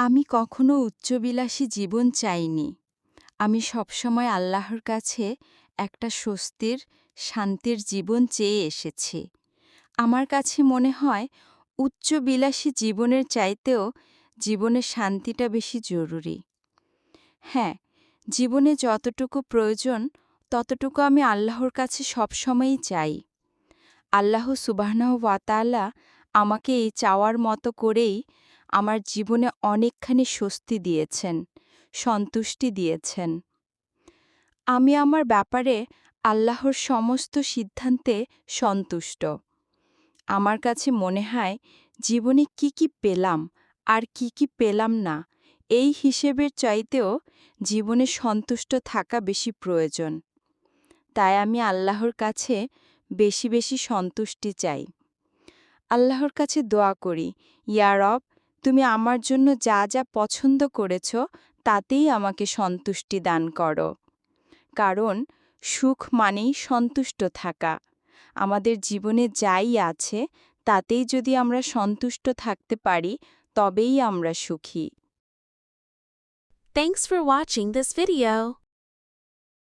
আমি কখনো উচ্চবিলাসী জীবন চাইনি। আমি সবসময় আল্লাহর কাছে একটা স্বস্তির, শান্তির জীবন চেয়ে এসেছি। আমার কাছে মনে হয়, উচ্চবিলাসী জীবনের চাইতেও জীবনের শান্তিটা বেশি জরুরি। হ্যাঁ জীবনে যতটুকু প্রয়োজন, ততটুকু আমি আল্লাহর কাছে সবসময়ই চাই। আল্লাহ সুবাহনাহ ওয়াতালা আমাকে এই চাওয়ার মতো করেই আমার জীবনে অনেকখানি স্বস্তি দিয়েছেন, সন্তুষ্টি দিয়েছেন। আমি আমার ব্যাপারে আল্লাহর সমস্ত সিদ্ধান্তে সন্তুষ্ট। আমার কাছে মনে হয়, জীবনে কি কি পেলাম আর কি কি পেলাম না, এই হিসেবের চাইতেও জীবনে সন্তুষ্ট থাকা বেশি প্রয়োজন। তাই আমি আল্লাহর কাছে বেশি বেশি সন্তুষ্টি চাই। আল্লাহর কাছে দোয়া করি, ইয়া রব তুমি আমার জন্য যা যা পছন্দ করেছ, তাতেই আমাকে সন্তুষ্টি দান করো। কারণ সুখ মানেই সন্তুষ্ট থাকা। আমাদের জীবনে যাই আছে, তাতেই যদি আমরা সন্তুষ্ট থাকতে পারি, তবেই আমরা সুখী। Thanks for watching this video.